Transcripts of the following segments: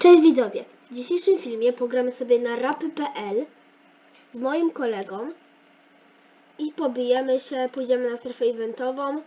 Cześć widzowie! W dzisiejszym filmie pogramy sobie na rapy.pl z moim kolegą i pobijemy się, pójdziemy na strefę eventową,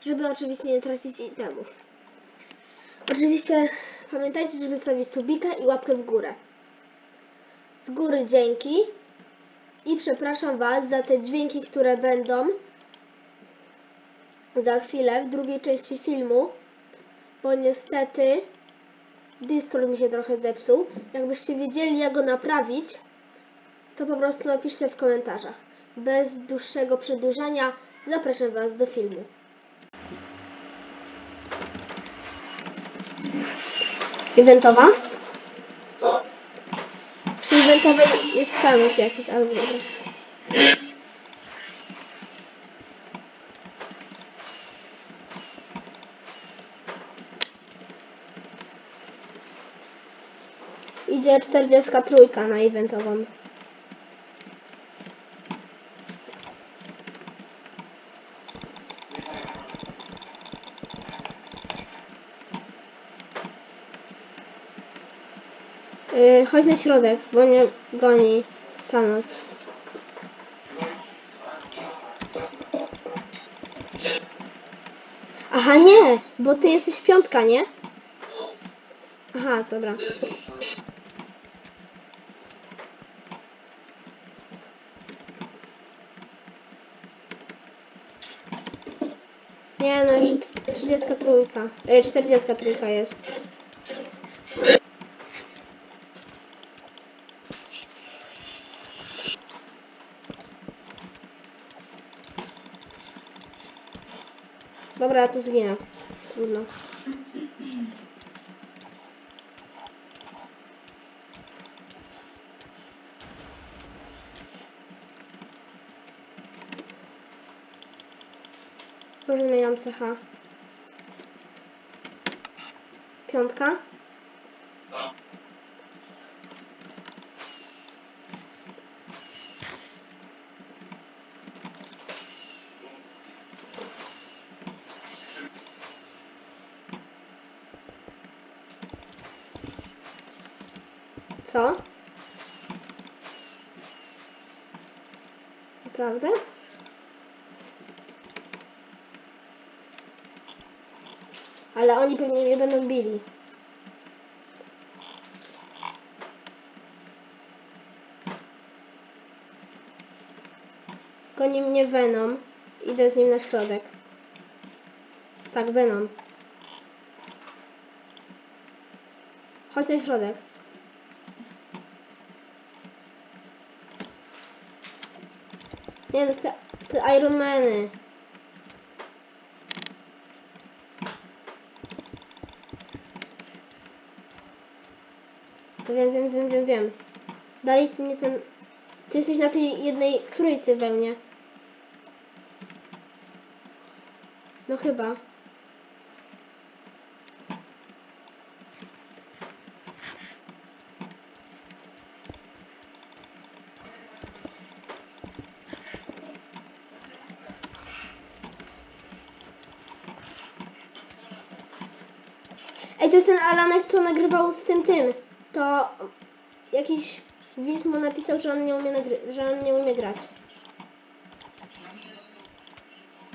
żeby oczywiście nie tracić itemów. Oczywiście pamiętajcie, żeby stawić subika i łapkę w górę. Z góry dzięki i przepraszam Was za te dźwięki, które będą za chwilę w drugiej części filmu, bo niestety Discord mi się trochę zepsuł. Jakbyście wiedzieli, jak go naprawić, to po prostu napiszcie w komentarzach. Bez dłuższego przedłużania zapraszam Was do filmu. Eventowa? Co? Przy eventowej jest fanus jakiś, ale Idzie 43 na eventową. Yy, chodź na środek, bo nie goni Thanos. Aha, nie, bo ty jesteś piątka, nie? Aha, dobra. Nie, no już 33. E, 43 jest. Dobra, tu zginę. Trudno. Może zmieniam cecha. Piątka. Co? Naprawdę? Ale oni pewnie mnie będą bili. Goni mnie Venom. Idę z nim na środek. Tak, Venom. Chodź na środek. Nie no, te, te Ironmany. Wiem, wiem, wiem, wiem, wiem. Dalej ty mnie ten... Ty jesteś na tej jednej... Której ty wełnie? No chyba. Ej, to jest ten Alanek, co nagrywał z tym tym. To jakiś widz mu napisał, że on nie umie, że on nie umie grać.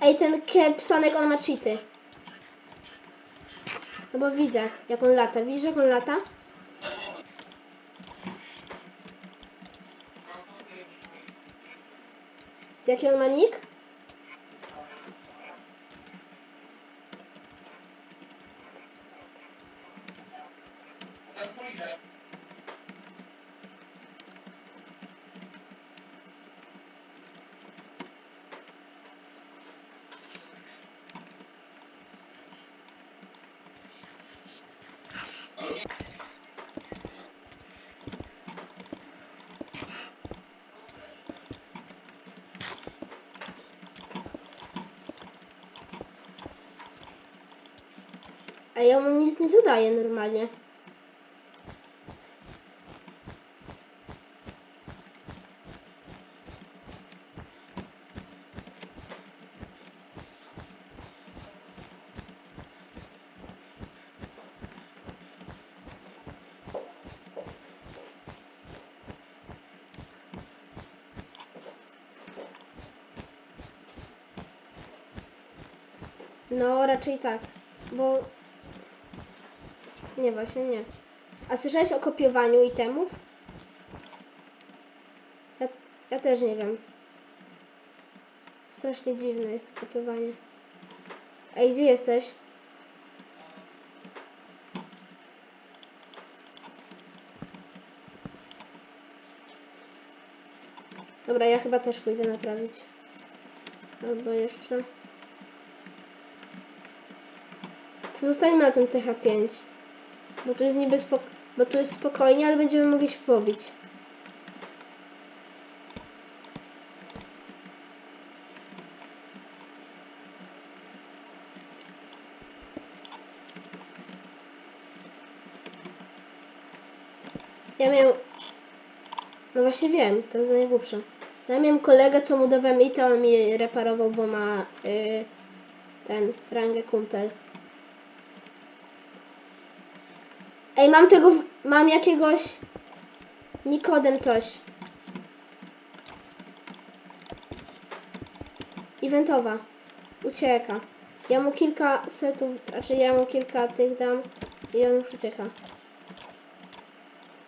Ej, ten Kepsonek, on ma cheaty. No bo widzę, jak on lata. Widzisz, jak on lata? Jaki on ma nick? A ja mu nic nie zadaję normalnie. No, raczej tak, bo nie, właśnie nie. A słyszałeś o kopiowaniu itemów? Ja, ja też nie wiem. Strasznie dziwne jest kopiowanie. Ej, gdzie jesteś? Dobra, ja chyba też pójdę naprawić. Albo jeszcze... Zostańmy na tym TH5. Bo tu jest niby spok... Bo tu jest spokojnie, ale będziemy mogli się pobić. Ja miałem... No właśnie wiem, to jest najgłupsze. Ja miałem kolegę, co mu dawałem i to on mi reparował, bo ma y, ten rangę kumpel. Ej, mam tego, mam jakiegoś Nikodem coś. Eventowa. Ucieka. Ja mu kilka setów, znaczy ja mu kilka tych dam i on już ucieka.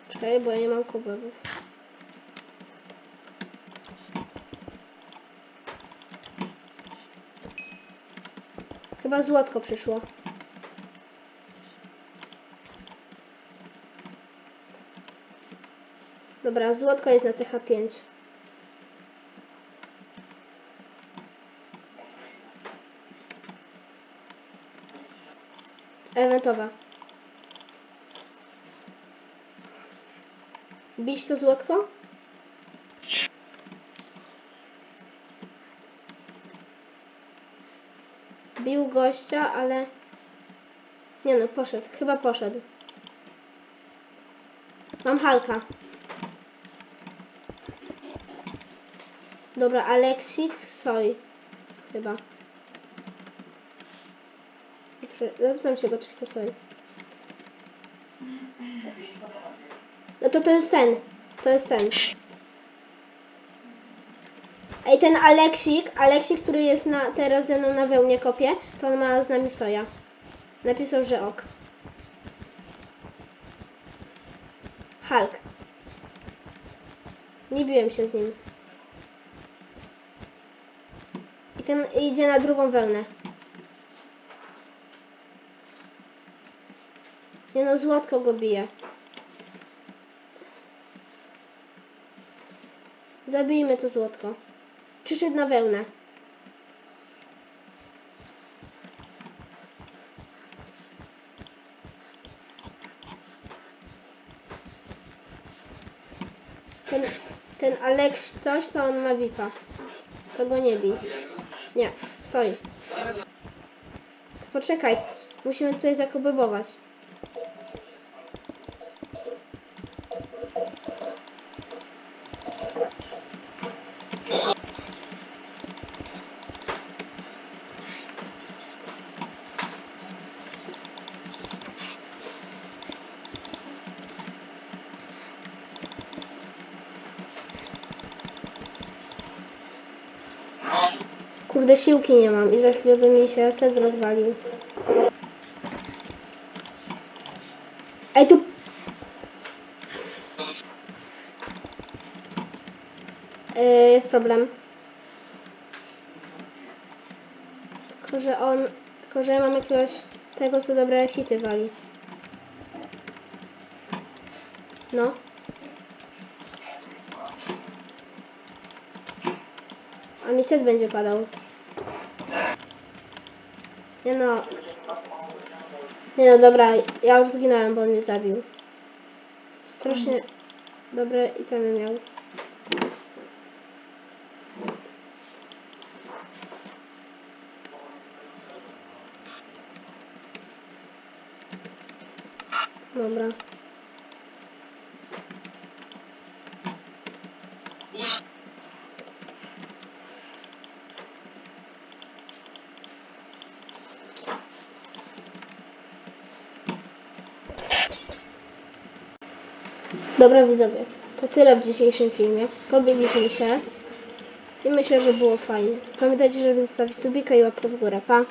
Czekaj, bo ja nie mam kubowów. Chyba złotko przyszło. Dobra, złotko jest na CH5. Eventowa. Bić to złotko? Bił gościa, ale... Nie no, poszedł. Chyba poszedł. Mam Halka. Dobra, Aleksik, Soj. Chyba. Zapytam się go, czy chce Soj. No to to jest ten. To jest ten. Ej, ten Aleksik, Aleksik, który jest na, teraz ze mną na wełnie kopie, to on ma z nami soja. Napisał, że ok. Hulk. Nie biłem się z nim. I ten idzie na drugą wełnę. Nie no, złotko go bije. Zabijmy to złotko. Przyszedł na wełnę. Ten, ten Alex coś, to on ma VIPa. To go nie bij. Nie, sorry. Poczekaj, musimy tutaj zakobybować. Kurde, siłki nie mam i za chwilę by mi się set rozwalił. Ej, tu... Yy, jest problem. Tylko, że on... Tylko, że ja mam jakiegoś... Tego, co dobre hity wali. No. A mi set będzie padał. Nie no. Nie no, dobra, ja już zginąłem, bo on mnie zabił. Strasznie dobre itemy miał. Dobra. Dobra widzowie, to tyle w dzisiejszym filmie. Pobiegliśmy się i myślę, że było fajnie. Pamiętajcie, żeby zostawić subika i łapkę w górę. Pa!